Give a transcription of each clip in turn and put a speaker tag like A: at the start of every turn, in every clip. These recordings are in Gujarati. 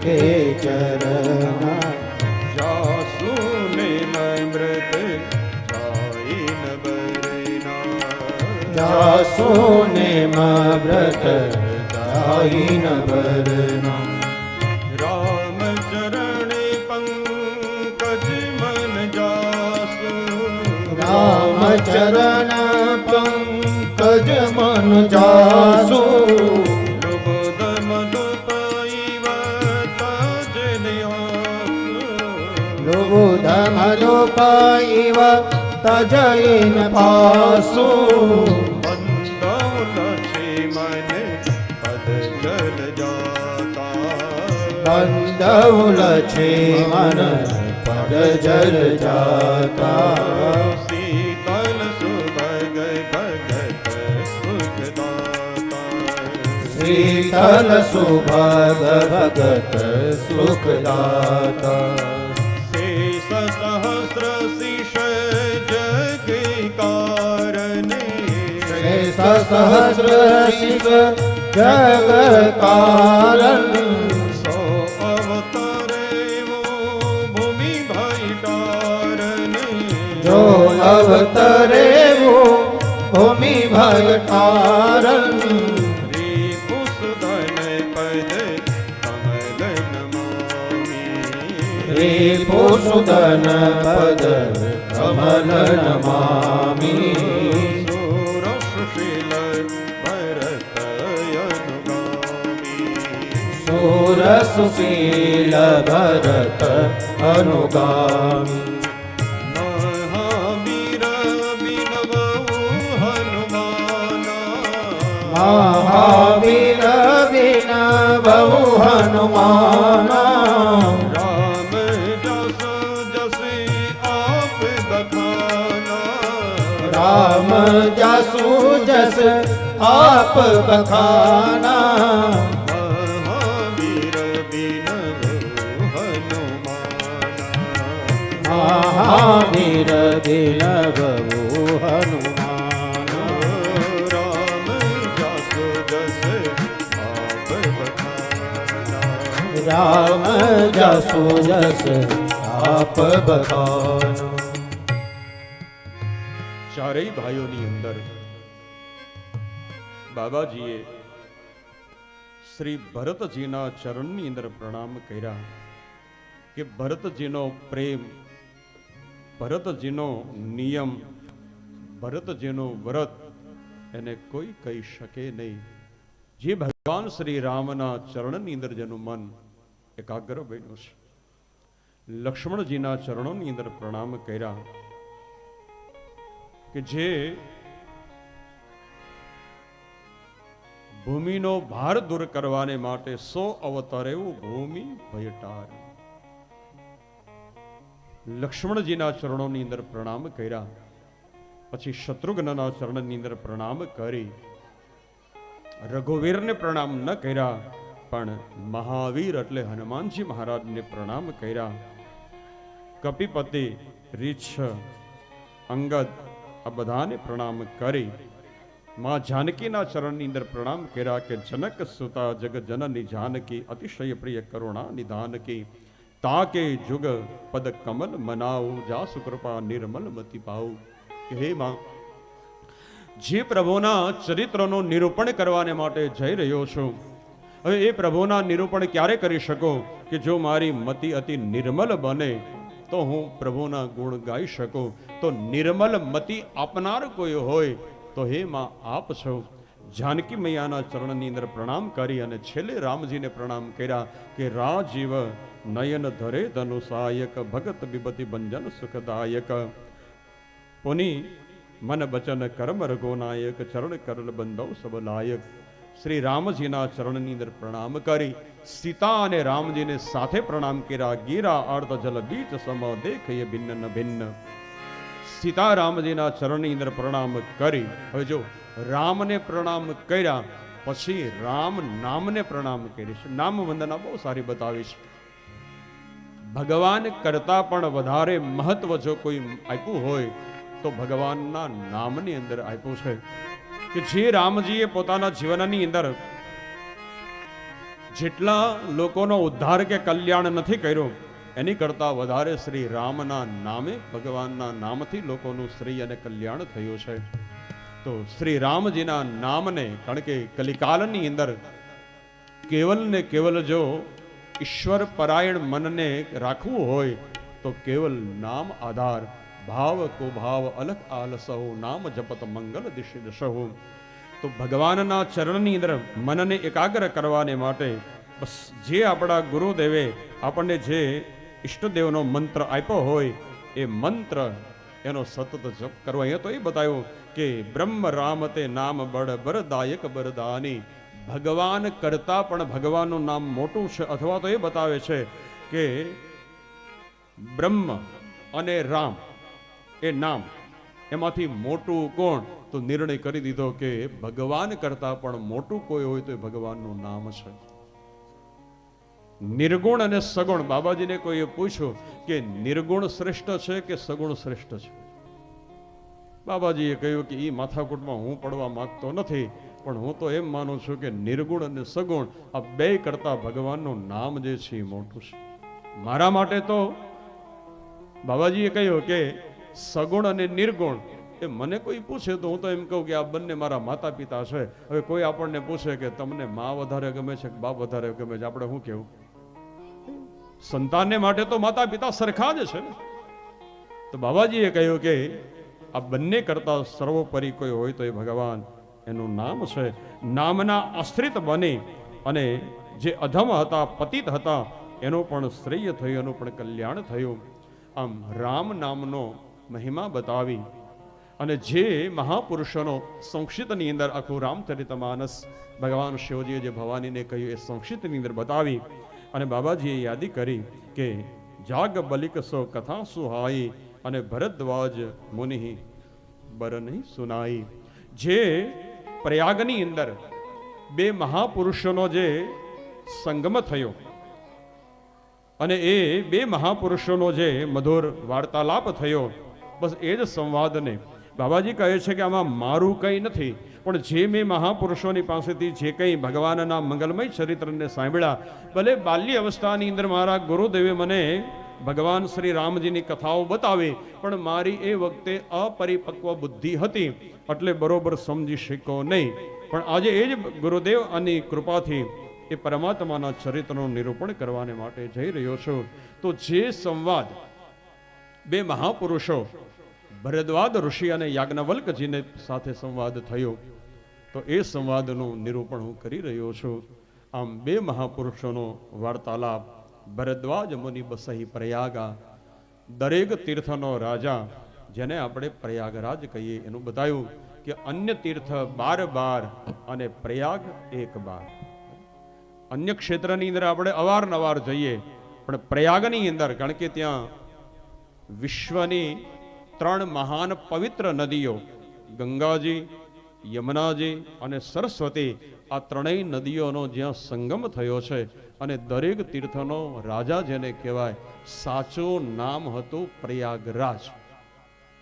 A: કે ચરણ
B: જાસુ ને મૃત જાઈન બરેના
A: જાસો ને વ્રત જાઈન ભરના
B: રામ ચરણે પંકજ મન જાસુ
A: રામ ચરણ પંકજ મન જાસુ ધમદો પાઈવ તજઈન પાસુ
B: मन લક્ષી મને પદ જલ छे
A: मन છે મન પદ જલ જાતા
B: શીતલ સુભગ ભગત સુખદાતા
A: શીતલ સુભગ
B: સહસ્ર શિવ જગ કારણ સો અવતારે ભૂમિ ભાઈ તારને
A: જો અવતરે વો ભૂમિ ભય તારણ રે પોસુદન પદ કમલ નમામી
B: સુરસુશીલ ભરત અનુગામી મહાવીર બિનવ હનુમાના
A: મહાવીર વિન બહુ હનુમાના
B: રામ જસ જસે આપ બખાના
A: રામ જાસુ જસ આપ
B: મહાવીર
A: દિલ બહુ હનુમાન
B: રામ જસ જસ
A: રામ જાસુ જસ આપ
B: ચારેય ભાઈઓની અંદર બાબાજીએ શ્રી ભરતજીના ચરણની અંદર પ્રણામ કર્યા કે ભરતજીનો પ્રેમ ભરતજીનો નિયમ, ભરતજીનું વ્રત એને કોઈ કહી શકે નહીં. જે ભગવાન શ્રી રામના ચરણની અંદર જેનું મન એકાગ્ર બન્યું છે. લક્ષ્મણજીના ચરણોની અંદર પ્રણામ કર્યા કે જે ભૂમિનો ભાર દૂર કરવાને માટે સો અવતારે ભૂમિ ભયટાર. લક્ષ્મણજીના ચરણોની અંદર પ્રણામ કર્યા. પછી શત્રુઘ્નના ચરણની અંદર પ્રણામ કરી. રઘુવીરને પ્રણામ ન કર્યા, પણ મહાવીર એટલે હનુમાનજી મહારાજને પ્રણામ કર્યા. કપિપતિ, રીછ, અંગદ આ બધાને પ્રણામ કરી. માં જાનકીના ચરણની અંદર પ્રણામ કર્યા કે જનક સુતા જગ જનની જાનકી અતિશય પ્રિય કરુણા નિધાનકી. તાકે જુગ પદ કમલ મનાવું જાસુ કૃપા નિર્મલ મતિ કે હે માં, જે પ્રભુના ચરિત્રનું નિરૂપણ કરવાને માટે જઈ રહ્યો છું, હવે એ પ્રભુના નિરૂપણ ક્યારે કરી શકો કે જો મારી મતિ અતિ નિર્મલ બને, તો હું પ્રભુના ગુણ ગાઈ શકું? તો નિર્મલ મતિ આપનાર કોઈ હોય, તો હે માં, આપ છો। જાનકી મૈયાના ચરણની અંદર પ્રણામ કરી અને છેલ્લે રામજીને પ્રણામ કર્યા કે રાજીવ નયન ધરે ધનુષાયક ભગત વિપતિ ભંજન સુખદાયક પુની મન બચન કર્મ રઘોનાયક ચરણ કરલ બંધવ સબલાયક શ્રી રામજીના ચરણની અંદર પ્રણામ કરી સીતા અને રામજીને સાથે પ્રણામ કર્યા ગીરા અર્ધ જલ બીચ સમ દેખય ભિન્ન ન ભિન્ન સીતા રામજીના ચરણની અંદર પ્રણામ કરી. હવે જો રામને પ્રણામ કર્યા, પછી રામ નામને પ્રણામ કરીશ નામ વંદના બહુ સારી બતાવીશ ભગવાન કરતા પણ વધારે મહત્વ જો કોઈ આપ્યું હોય, તો ભગવાનના નામની અંદર આપ્યું છે. કે જે રામજીએ પોતાના જીવનની અંદર જેટલા લોકોનો ઉદ્ધાર કે કલ્યાણ નથી કર્યું એની કરતાં વધારે શ્રી રામના નામે ભગવાનના નામથી લોકોનું શ્રી અને કલ્યાણ થયું છે. તો શ્રી રામજીના નામને, કારણ કે કલિકાલની અંદર કેવલ ને કેવલ જો ઈશ્વર પરાયણ મનને રાખવું હોય, તો કેવલ નામ આધાર, ભાવ કો ભાવ અલગ આલસહુ નામ જપત મંગલ દિશી દશહુ. તો ભગવાનના ચરણની અંદર મનને એકાગ્ર કરવાને માટે બસ જે આપણા ગુરુદેવે આપણને જે ઈષ્ટદેવનો મંત્ર આપ્યો હોય, એ મંત્ર, એનો સતત જપ કરવો. અહીંયા તો એ બતાવ્યું કે બ્રહ્મ રામ તે નામ બળ બરદાયક બરદાની. ભગવાન કરતા પણ ભગવાનનું નામ મોટું છે. અથવા તો એ બતાવે છે કે બ્રહ્મ અને રામ એ નામ, એમાંથી મોટું કોણ? તો નિર્ણય કરી દીધો કે ભગવાન કરતા પણ મોટું કોઈ હોય તો એ ભગવાનનું નામ છે. નિર્ગુણ અને સગુણ. બાબાજીને કોઈએ પૂછ્યું કે નિર્ગુણ શ્રેષ્ઠ છે કે સગુણ શ્રેષ્ઠ છે? બાબાજીએ કહ્યું કે એ માથાકૂટમાં હું પડવા માગતો નથી, પણ હું તો એમ માનું છું કે નિર્ગુણ અને સગુણ આ બે કરતા ભગવાનનું નામ જે છે એ મોટું છે. મારા માટે તો બાબાજીએ કહ્યું કે સગુણ અને નિર્ગુણ, એ મને કોઈ પૂછે તો હું તો એમ કહું કે આ બંને મારા માતા પિતા છે. હવે કોઈ આપણને પૂછે કે તમને મા વધારે ગમે છે કે બાપ વધારે ગમે છે? આપણે શું કેવું સંતાનને માટે તો માતા પિતા સરખા જ છે ને. તો બાબાજીએ કહ્યું કે આ બંને કરતા સર્વોપરી કોઈ હોય તો એ ભગવાન એનું નામ છે. નામના આશ્રિત બને અને જે અધમ હતા, પતિત હતા, એનું પણ શ્રેય થયું, એનું પણ કલ્યાણ થયું. આમ રામ નામનો મહિમા બતાવી અને જે મહાપુરુષોનો સંક્ષિપ્તની અંદર આખું રામચરિતમાનસ ભગવાન શિવજીએ જે ભવાનીને કહ્યું એ સંક્ષિપ્તની અંદર બતાવી અને બાબાજીએ યાદી કરી કે જાગ બલિક સો કથા સુહાઈ અને ભરદ્વાજ મુનિ બરની સુનાઈ. જે પ્રયાગની અંદર બે મહાપુરુષોનો જે સંગમ થયો અને એ બે મહાપુરુષોનો જે મધુર વાર્તાલાપ થયો, બસ એ જ સંવાદને બાબાજી કહે છે કે આમાં મારું કંઈ નથી પણ જે મેં મહાપુરુષોની પાસેથી જે કંઈ ભગવાનના મંગલમય ચરિત્રને સાંભળ્યા, ભલે બાલ્ય અવસ્થાની અંદર મારા ગુરુદેવે મને ભગવાન શ્રી રામજીની કથાઓ બતાવી, પણ મારી એ વખતે અપરિપક્વ બુદ્ધિ હતી, એટલે બરોબર સમજી શક્યો નહીં. પણ આજે એ જ ગુરુદેવ અને કૃપાથી એ પરમાત્માના ચરિત્રનું નિરૂપણ કરવાને માટે જઈ રહ્યો છું. તો જે સંવાદ બે મહાપુરુષો ભરદ્વાદ ઋષિ અને યાજ્ઞવલ્કજીને સાથે સંવાદ થયો તો એ સંવાદનું નિરૂપણ હું કરી રહ્યો છું. આમ બે મહાપુરુષોનો વાર્તાલાપ, ભરદ્વાજ મુનિ બસહી પ્રયાગા, દરેક તીર્થનો રાજા, જેને આપણે પ્રયાગરાજ કહીએ એનું બતાવ્યું કે અન્ય તીર્થ બાર બાર અને પ્રયાગ એક બાર. અન્ય ક્ષેત્રની અંદર આપણે અવારનવાર જઈએ, પણ પ્રયાગની અંદર, કારણ કે ત્યાં વિશ્વની ત્રણ મહાન પવિત્ર નદીઓ, ગંગાજી યમુનાજી અને સરસ્વતી આ ત્રણેય નદીઓનો જ્યાં સંગમ થયો છે અને દરેક તીર્થનો રાજા જેને કહેવાય, સાચું નામ હતું પ્રયાગરાજ.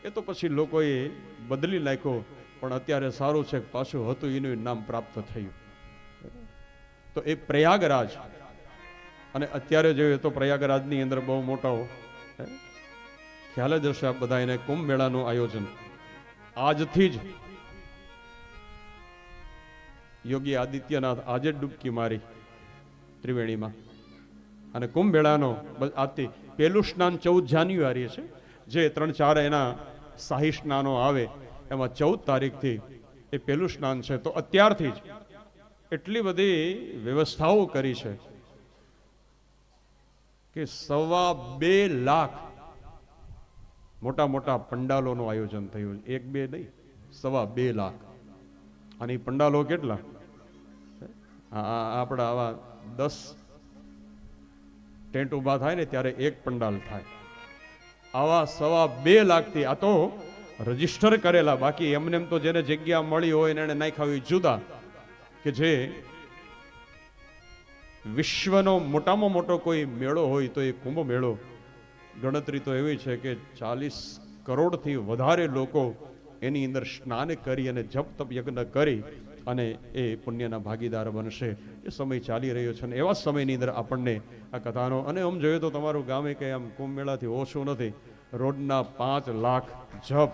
B: એ તો પછી લોકોએ બદલી નાખ્યો, પણ અત્યારે સારું છે પાછું હતું, એનું નામ પ્રાપ્ત થયું. તો એ પ્રયાગરાજ. અને અત્યારે જોઈએ તો પ્રયાગરાજની અંદર બહુ મોટો ખ્યાલ જ હશે આ બધા એને કુંભ મેળાનું આયોજન. આજથી જ યોગી આદિત્યનાથ આજે જ ડૂબકી મારી ત્રિવેણીમાં. અને કુંભ મેળાનો આજથી પહેલું સ્નાન ચૌદ જાન્યુઆરી છે. જે ત્રણ ચાર એના શાહી સ્નાનો આવે, એમાં ચૌદ તારીખથી એ પહેલું સ્નાન છે. તો અત્યારથી જ એટલી બધી વ્યવસ્થાઓ કરી છે કે સવા બે લાખ મોટા મોટા પંડાલોનું આયોજન થયું. એક બે નહીં, સવા બે લાખ. અને પંડાલો કેટલા? આપણા આવા દસ ટેન્ટ ઊભા થાય ને ત્યારે એક પંડાલ થાય. આવા સવા બે લાખથી આ તો રજિસ્ટર કરેલા. બાકી એમને એમ તો જેને જગ્યા મળી હોય એને હોય જુદા કે જે વિશ્વનો મોટામાં મોટો કોઈ મેળો હોય તો એ કુંભ મેળો. ગણતરી તો એવી છે કે ચાલીસ કરોડથી વધારે લોકો એની અંદર સ્નાન કરી અને જપ તપ યજ્ઞ કરી અને એ પુણ્યના ભાગીદાર બનશે. એ સમય ચાલી રહ્યો છે અને એવા સમયની અંદર આપણને આ કથાનો, અને આમ જોઈએ તો તમારું ગામે કંઈ આમ કુંભ મેળાથી ઓછું નથી. રોડના પાંચ લાખ જપ.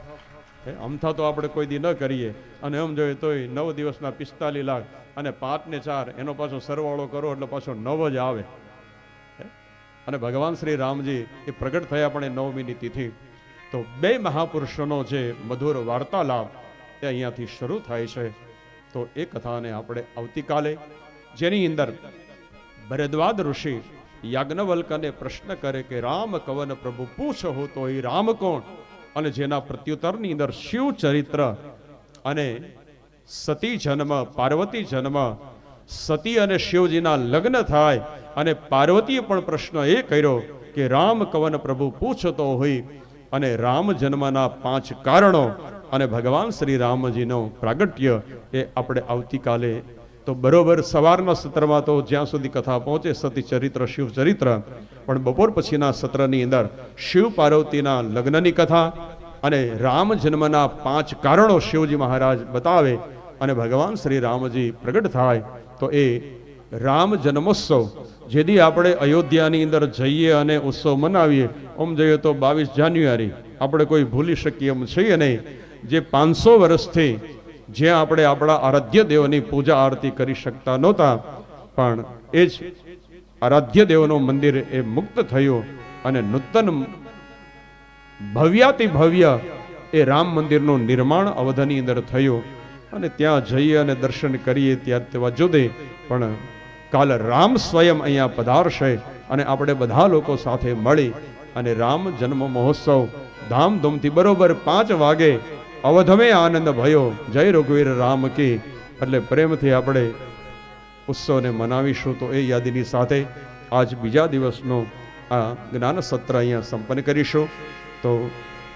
B: અમથા તો આપણે કોઈ દી ન કરીએ. અને એમ જોઈએ તોય નવ દિવસના પિસ્તાલીસ લાખ અને પાંચ ને ચાર, એનો પાછો સરવાળો કરો એટલે પાછો નવ જ આવે? અને ભગવાન શ્રી રામજી એ પ્રગટ થયા પણ એ નવમીની તિથિ. તો બે મહાપુરુષોનો જે મધુર વાર્તાલાપ એ અહીંયાથી શરૂ થાય છે. તો એ કથાને આપણે આવતીકાલે જેની અંદર ભરદ્વાદ ઋષિ યાજ્ઞવલ્કને પ્રશ્ન કરે કે, રામ કવન પ્રભુ પૂછ તો એ રામ કોણ? અને જેના પ્રત્યુત્તરની અંદર શિવ ચરિત્ર અને સતી જન્મ, પાર્વતી જન્મ, સતી અને શિવજીના લગ્ન થાય અને પાર્વતીએ પણ પ્રશ્ન એ કર્યો કે, રામ કવન પ્રભુ પૂછતો હોય? અને રામ જન્મના પાંચ કારણો અને ભગવાન શ્રી રામજીનો પ્રાગટ્ય એ આપણે આવતીકાલે તો બરોબર સવારના સત્રમાં તો જ્યાં સુધી કથા પહોંચે સતી ચરિત્ર, શિવ ચરિત્ર, પણ બપોર પછીના સત્રની અંદર શિવ પાર્વતીના લગ્નની કથા અને રામ જન્મના પાંચ કારણો શિવજી મહારાજ બતાવે અને ભગવાન શ્રી રામજી પ્રગટ થાય, તો એ રામ જન્મોત્સવ જેથી આપણે અયોધ્યાની અંદર જઈએ અને ઉત્સવ મનાવીએ આમ જોઈએ તો બાવીસ જાન્યુઆરી, આપણે કોઈ ભૂલી શકીએ એમ છીએ નહીં જે પાંચસો વર્ષથી જ્યાં આપણે આપણા આરાધ્ય દેવની પૂજા આરતી કરી શકતા નહોતા, પણ એ જ આરાધ્ય દેવનું મંદિર એ મુક્ત થયું અને નૂતન ભવ્યાતિ ભવ્ય એ રામ મંદિરનું નિર્માણ અવધની અંદર થયું અને ત્યાં જઈએ અને દર્શન કરીએ ત્યાં તેવા જુદે, પણ કાલે રામ સ્વયં અહીંયા પધારશે અને આપણે બધા લોકો સાથે મળી અને રામ જન્મ મહોત્સવ ધામધૂમથી બરોબર પાંચ વાગે અવધમે આનંદ ભયો જય રઘુવીર રામ કી એટલે પ્રેમથી આપણે ઉત્સવને મનાવીશું તો એ યાદીની સાથે આજ બીજા દિવસનો આ જ્ઞાન સત્ર અહીંયા સંપન્ન કરીશું. તો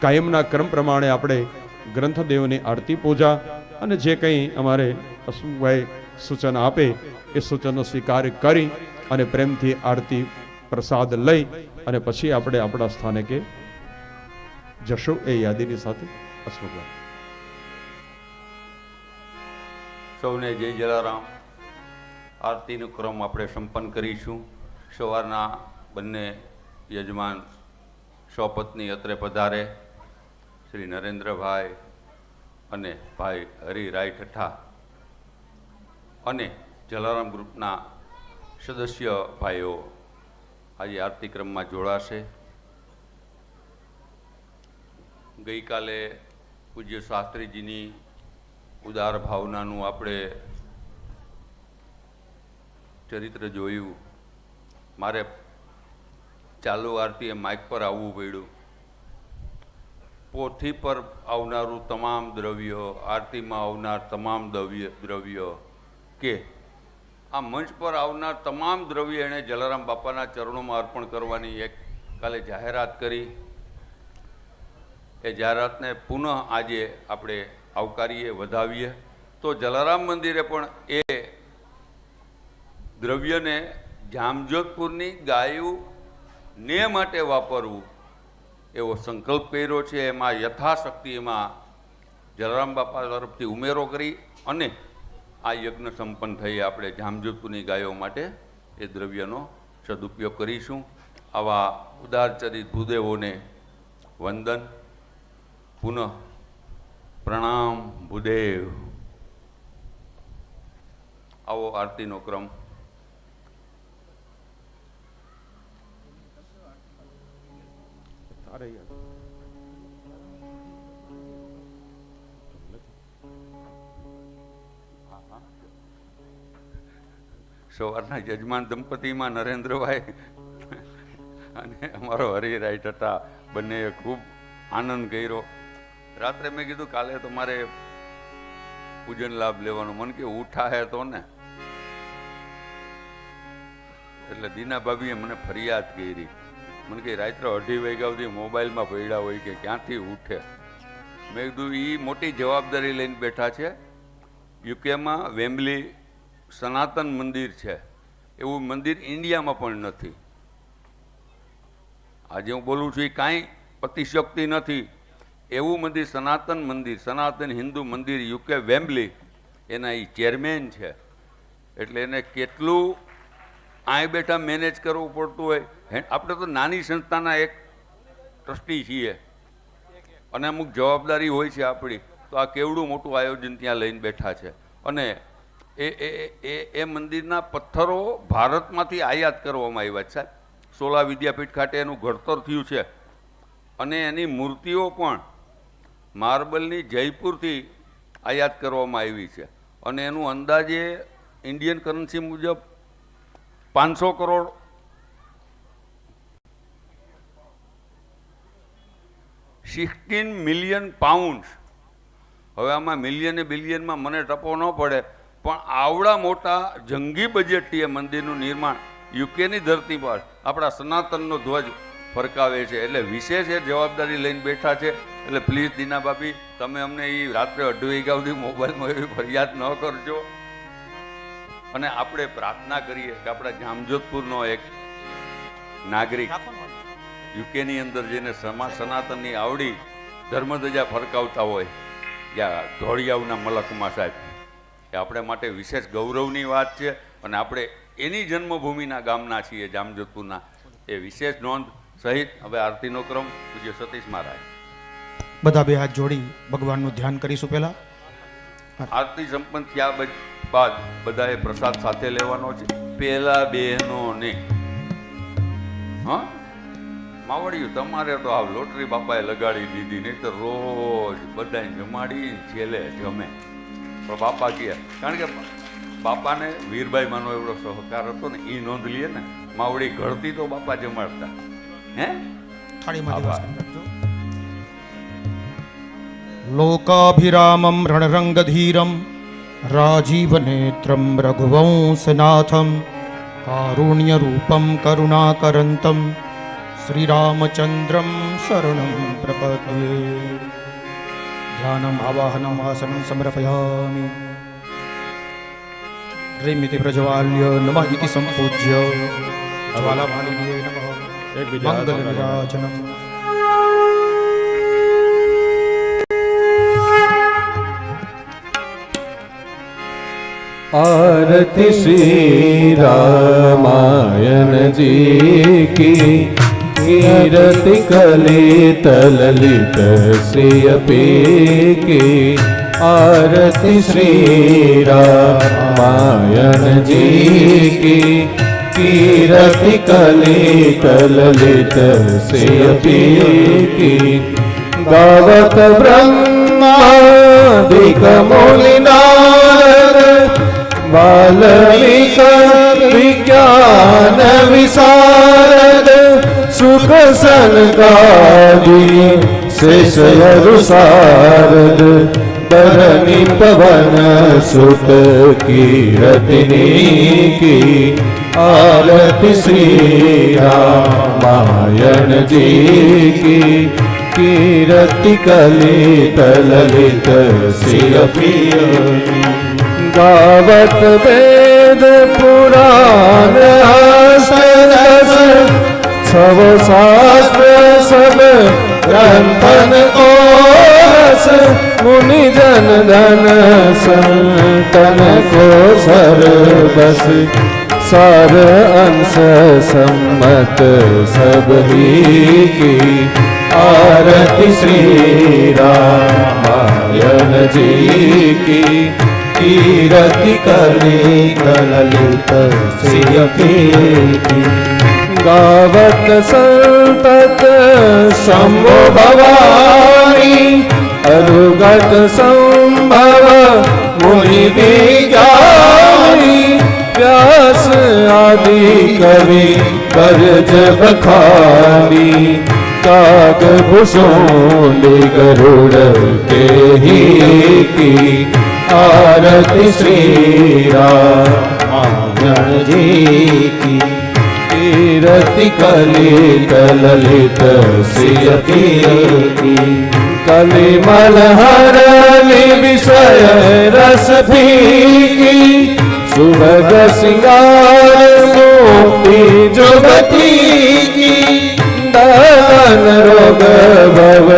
B: કાયમના ક્રમ પ્રમાણે આપણે ગ્રંથદેવની આરતી પૂજા અને જે કંઈ અમારે અશુભાઈ સૂચન આપે એ સૂચનનો સ્વીકાર કરી અને પ્રેમથી આરતી પ્રસાદ લઈ અને પછી આપણે આપણા સ્થાને કે જશું એ યાદીની સાથે અશુભાઈ
C: સૌને જય જલારામ. આરતીનો ક્રમ આપણે સંપન્ન કરીશું. સવારના બંને યજમાન સ્વપત્ની અત્રે પધારે. શ્રી નરેન્દ્રભાઈ અને ભાઈ હરિરાય ઠઠ્ઠા અને જલારામ ગ્રુપના સદસ્ય ભાઈઓ આજે આરતી ક્રમમાં જોડાશે. ગઈકાલે પૂજ્ય શાસ્ત્રીજીની ઉદાર ભાવનાનું આપણે ચરિત્ર જોયું. મારે ચાલુ આરતીએ માઇક પર આવવું પડ્યું. પોથી પર આવનારું તમામ દ્રવ્યો, આરતીમાં આવનાર તમામ દ્રવ્ય, દ્રવ્યો કે આ મંચ પર આવનાર તમામ દ્રવ્ય એણે જલારામ બાપાના ચરણોમાં અર્પણ કરવાની એક કાલે જાહેરાત કરી. એ જાહેરાતને પુનઃ આજે આપણે આવકારીએ, વધાવીએ. તો જલારામ મંદિરે પણ એ દ્રવ્યને જામજોધપુરની ગાયું ને માટે વાપરવું એવો સંકલ્પ કર્યો છે. એમાં યથાશક્તિ એમાં જલારામ બાપા તરફથી ઉમેરો કરી અને આ યજ્ઞ સંપન્ન થઈ આપણે જામજોધપુરની ગાયો માટે એ દ્રવ્યનો સદુપયોગ કરીશું. આવા ઉદારચરિત ભૂદેવોને વંદન. પુનઃ પ્રણામ ભૂદેવ. આવો આરતીનો ક્રમ. સવારના યજમાન દંપતીમાં નરેન્દ્રભાઈ અને અમારો હરિ રાઈટ હતા બંનેએ ખૂબ આનંદ કર્યો. રાત્રે મેં કીધું, કાલે તમારે પૂજન લાભ લેવાનો મન કે ઉઠા હે તો ને. એટલે દીના ભાભીએ મને ફરિયાદ કરી. મને કે રાત્રે અઢી વાગ્યા સુધી મોબાઈલમાં પડ્યા હોય કે ક્યાંથી ઉઠે મેં કીધું એ મોટી જવાબદારી લઈને બેઠા છે. યુકેમાં વેમ્બલી સનાતન મંદિર છે. એવું મંદિર ઇન્ડિયામાં પણ નથી. આજે હું બોલું છું એ કાંઈ અતિશક્તિ નથી. એવું મંદિર, સનાતન મંદિર, સનાતન હિન્દુ મંદિર, યુકે વેમ્બલી, એના એ ચેરમેન છે. એટલે એને કેટલું આય બેઠા મેનેજ કરવું પડતું હોય. આપણે તો નાની સંસ્થાના એક ટ્રસ્ટી છીએ. અને અમુક જવાબદારી હોય છે આપણી. તો આ કેવડું મોટું આયોજન ત્યાં લઈને બેઠા છે. અને એ, એ- એ એ મંદિરના પથ્થરો ભારતમાંથી આયાત કરવામાં આવ્યા છે સાહેબ. સોલા વિદ્યાપીઠ ખાતે એનું ઘડતર થયું છે. અને એની મૂર્તિઓ પણ માર્બલની જયપુરથી આયાત કરવામાં આવી છે. અને એનું અંદાજે ઇન્ડિયન કરન્સી મુજબ પાંચસો કરોડ સિક્સટીન મિલિયન પાઉન્ડ હવે આમાં મિલિયન બિલિયનમાં મને ટપો ન પડે, પણ આવડા મોટા જંગી બજેટથી એ મંદિરનું નિર્માણ યુકેની ધરતી પર, આપણા સનાતનનો ધ્વજ ફરકાવે છે. એટલે વિશેષ એ જવાબદારી લઈને બેઠા છે. એટલે પ્લીઝ દીના બાપી તમે અમને એ રાત્રે અઢી વાગ્યા સુધી મોબાઈલમાં એવી ફરિયાદ ન કરજો. અને આપણે પ્રાર્થના કરીએ કે આપણા જામજોધપુરનો એક નાગરિક યુકેની અંદર જેને સમા સનાતનની આવડી ધર્મધજા ફરકાવતા હોય ત્યાં ધોળિયાવના મલકમાં સાહેબ, એ આપણે માટે વિશેષ ગૌરવની વાત છે. અને આપણે એની જન્મભૂમિના ગામના છીએ, જામજોધપુરના. એ વિશેષ નોંધ સહિત હવે આરતીનો ક્રમ પૂજ્ય સતીશ મહારાજ.
D: બધા બે હાથ જોડી ભગવાનનું ધ્યાન કરીશું પહેલા.
C: આરતી સંપન્ન થયા બાદ બધાએ પ્રસાદ સાથે લેવાનો છે. પેલા બહેનોને. હા? માવડિયું તમારે તો આ લોટરી બાપાએ લગાડી દીધી નહીં તો રોજ બધાને જમાડી છેલ્લે જમે. પણ બાપા કહે કારણ કે બાપાને વીરભાઈ માનો એવડો સહકાર હતો ને એ નોંધ લઈએ ને. માવડી ઘડતી તો બાપા જમાડતા. હે?
D: લોકાભિરામમ રણરંગધીરમ રાજીવનેત્રમ રઘુવંશનાથમ કારુણ્યરૂપમ કરુણાકરંતમ શ્રીરામચંદ્રમ શરણમ પ્રપદ્યે. ધ્યાનમ આવાહનમ આસનમ સમર્પયામિ. રેમિતિ પ્રજવાલ્ય નમઃ ઇતિ સંપૂજ્ય જ્વાલામાલિન્યે નમઃ મંગલ
B: પકડી.
D: વિરાજનમ
E: आरती श्री रामायण जी की कीरति कलित ललित श्रियपी की आरती श्री रामायण जी की कीरति कलित ललित श्रियपी की गावत ब्रह्मादिक मुनिनारद बालमिक विज्ञान विशारद सुख सनकादि शेष सारद बरनी पवन सुत कीरतिनी की आरती श्री रामायण जी की कीरति कलित ललित श्री गावत वेद पुराण हस्त छव शास्त्र सब ग्रंथन ओस मुनि जन धन संतन को सर बस सार अंश सम्मत सब ही की आरती श्री रामायण जी की कीरति कली कलित श्री गावत संतत शंभो भवानी अनुगत संभव मुनि विज्ञानी व्यास आदि कवि करज बखानी काग भूषण गरुड़ के ही की आरती श्री रामायण जी की कीरति कलित ललित श्री કલિમલ હરલી વિષય રસ ફીકી સુભગ સિંગાર મોતી જોગતી કી દાન રોગ ભવ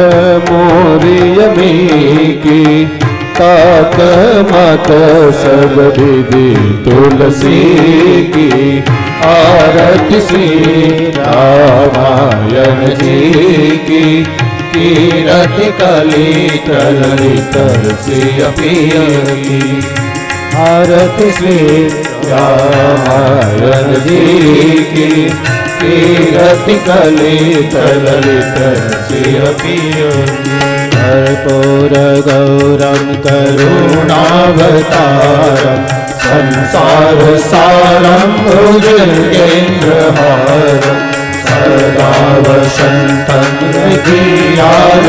E: મોરિય મીકી તાત મત સબ વિધિ તુલસી કી આરતી શ્રી રામાયણ જી કી कीरटिकली प्रलरितरसियपियली आरति श्री रामायण जी की कीरटिकली प्रलरितरसियपियली कर्पूर गौरं करुणावतारं संसार सारं भुजगेन्द्रहारम् सदा वसन्तं हृदयारविन्दे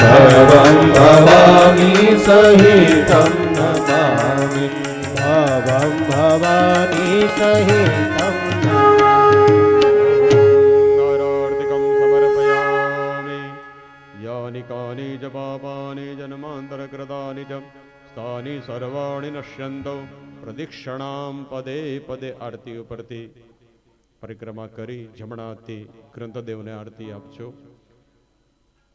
E: भवं भवानी सहितं नमामि भवं भवानी सहितं
B: नारार्तिकं समर्पयामि यानि कानि च पापानि जन्मान्तरकृतानि च तानि सर्वाणि नश्यन्तौ પ્રદિક્ષણામ પદે પદે આરતી ઉપરથી પરિક્રમા કરી જમણા હાથથી ગ્રંથદેવને આરતી આપજો.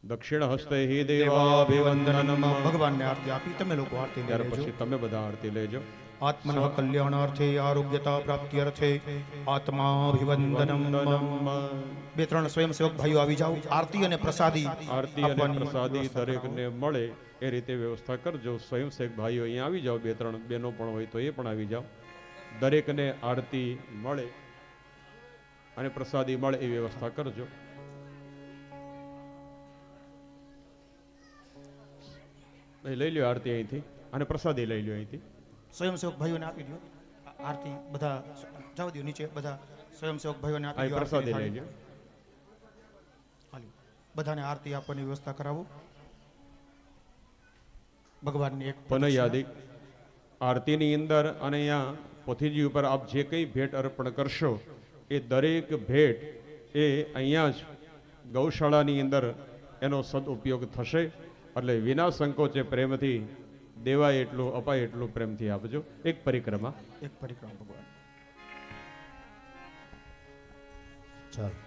B: દક્ષિણ હસ્તે હિ દેવાભિવંદનમ.
D: ભગવાનને આરતી આપી તમે લોકો આરતી
B: ત્યાર પછી તમે બધા આરતી લેજો.
D: આત્મન કલ્યાણાર્થે આરોગ્યતા પ્રાપ્ત્યર્થે આત્માભિવંદનમ. બે ત્રણ સ્વયંસેવક ભાઈઓ આવી જાઓ. આરતી અને પ્રસાદી
B: આરતી અને પ્રસાદી. દરેકને મળે એ રીતે વ્યવસ્થા કરજો. સ્વયંસેવક ભાઈઓ અહીંયા આવી જાઓ. બે ત્રણ બહેનો પણ હોય તો એ પણ આવી જાઓ. દરેકને આરતી મળે. અને પ્રસાદી મળે એ વ્યવસ્થા કરજો. લઈ લ્યો આરતી અહીંથી. અને પ્રસાદી લઈ લ્યો અહીંથી.
D: સ્વયંસેવક ભાઈઓને આપી દો આરતી બધા જવા દો નીચે બધા સ્વયંસેવક ભાઈઓને આપી દો
B: પ્રસાદી લઈ લ્યો.
D: બધાને આરતી આપવાની વ્યવસ્થા કરાવો. ભગવાનની એક
B: પનયાદી આરતીની અંદર અને અહીંયા પોથીજી ઉપર આપ જે કંઈ ભેટ અર્પણ કરશો એ દરેક ભેટ એ અહીંયા જ ગૌશાળાની અંદર એનો સદઉપયોગ થશે. એટલે વિના સંકોચે પ્રેમથી દેવાય એટલું અપાય એટલું પ્રેમથી આપજો. એક પરિક્રમા.
D: એક પરિક્રમા ભગવાન.
E: ચાલો.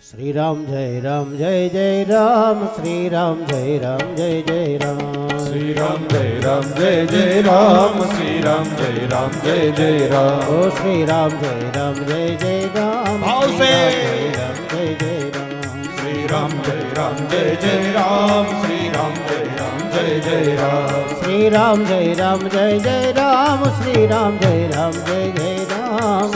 E: શ્રી રામ જય રામ જય જય રામ શ્રી રામ જય રામ જય જય રામ શ્રી રામ જય રામ જય જય રામ શ્રી રામ જય રામ જય જય રામ ઓ શ્રી રામ જય રામ જય જય રામ જય જય રામ શ્રી રામ જય રામ જય જય રામ શ્રી રામ જય રામ જય જય રામ શ્રી રામ જય રામ જય જય રામ શ્રી રામ જય રામ જય જય રામ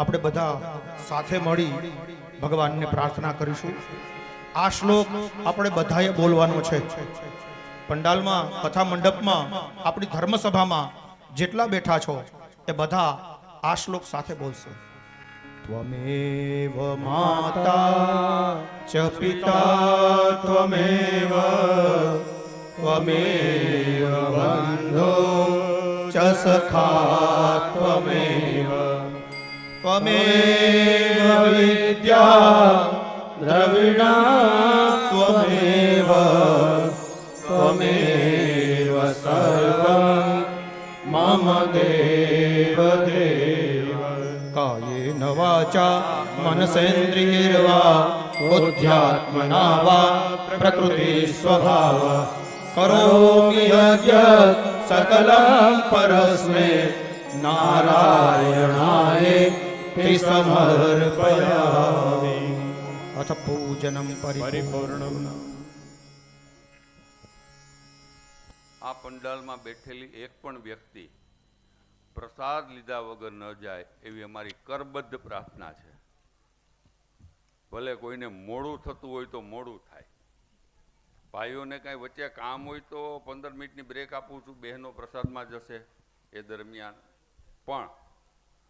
D: આપણે બધા સાથે મળી ભગવાનને પ્રાર્થના કરીશું. આ શ્લોક આપણે બધાએ બોલવાનો છે. પંડાલમાં, કથા મંડપમાં, આપણી ધર્મસભામાં જેટલા બેઠા છો, એ બધા આ શ્લોક સાથે બોલશે. ત્વમેવ માતા ચ પિતા ત્વમેવ ત્વમેવ બંધો ચ સખા ત્વમેવ त्वमेव विद्या द्रविणा त्वमेव त्वमेव सर्वं मम देव देव कायेन वाचा मनसेन्द्रियैर्वा बुद्ध्यात्मना वा प्रकृतिस्वभाव करोमि यज्ञ सकलं परस्मे नारायणाय નારાયણાય સમર્પયામિ અથ પૂજનમ
C: આ પંડાલમાં બેઠેલી એક પણ વ્યક્તિ પ્રસાદ લીધા વગર ન જાય એવી અમારી કરબદ્ધ પ્રાર્થના છે. ભલે કોઈને મોડું થતું હોય તો મોડું થાય. ભાઈઓને કાંઈ વચ્ચે કામ હોય તો પંદર મિનિટની બ્રેક આપું છું, બહેનો પ્રસાદમાં જશે એ દરમિયાન. પણ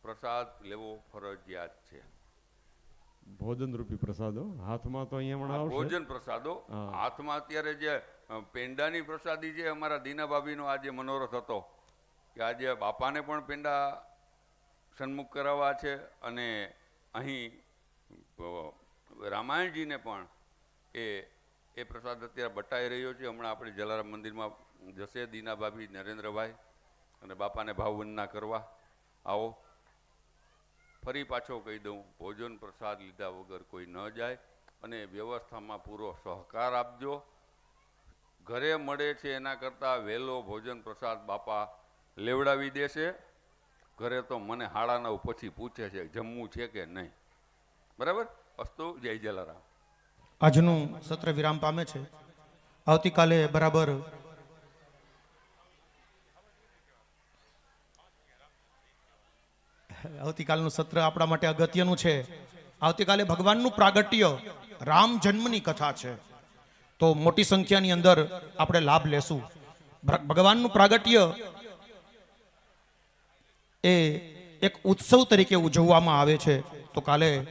C: પ્રસાદ લેવો ફરજિયાત છે.
B: ભોજન રૂપી પ્રસાદો? હાથમાં તો અહીંયા હમણાં
C: ભોજન પ્રસાદો. હાથમાં અત્યારે જે પેંડાની પ્રસાદી છે અમારા દીનાભાભીનો આજે મનોરથ હતો કે આજે બાપાને પણ પેંડા સન્મુખ કરાવવા છે અને અહીં રામાયણજીને પણ એ એ પ્રસાદ અત્યારે બટાઈ રહ્યો છે. હમણાં આપણે જલારામ મંદિરમાં જશે દીનાભાભી નરેન્દ્રભાઈ અને બાપાને ભાવવંદના કરવા. આવો. ફરી પાછો કહી દઉં, ભોજન પ્રસાદ લીધા વગર કોઈ ન જાય અને વ્યવસ્થામાં પૂરો સહકાર આપજો. ઘરે મળે છે એના કરતાં વહેલો ભોજન પ્રસાદ બાપા લેવડાવી દેશે. ઘરે તો મને હાડા નવ પછી પૂછે છે, જમવું છે કે નહીં? બરાબર? અસ્તુ, જય જલારામ.
D: આજનું સત્ર વિરામ પામે છે. આવતીકાલે બરાબર આવતીકાલનું સત્ર આપણા માટે અગત્યનું છે. આવતીકાલે ભગવાનનું પ્રાગટ્ય, રામ જન્મની કથા છે. તો મોટી સંખ્યાની અંદર આપણે લાભ લેશું. ભગવાનનું પ્રાગટ્ય એ એક ઉત્સવ તરીકે ઉજવવામાં આવે છે. તો કાલે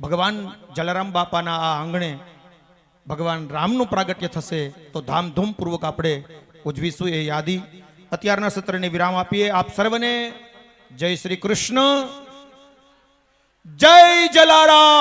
D: ભગવાન જલારામ બાપાના આ આંગણે ભગવાન રામનું પ્રાગટ્ય થશે તો ધામધૂમપૂર્વક આપણે ઉજવીશું એ યાદી. અત્યારના સત્રને વિરામ આપીએ. આપ સર્વને જય શ્રી કૃષ્ણ. જય જલારામ.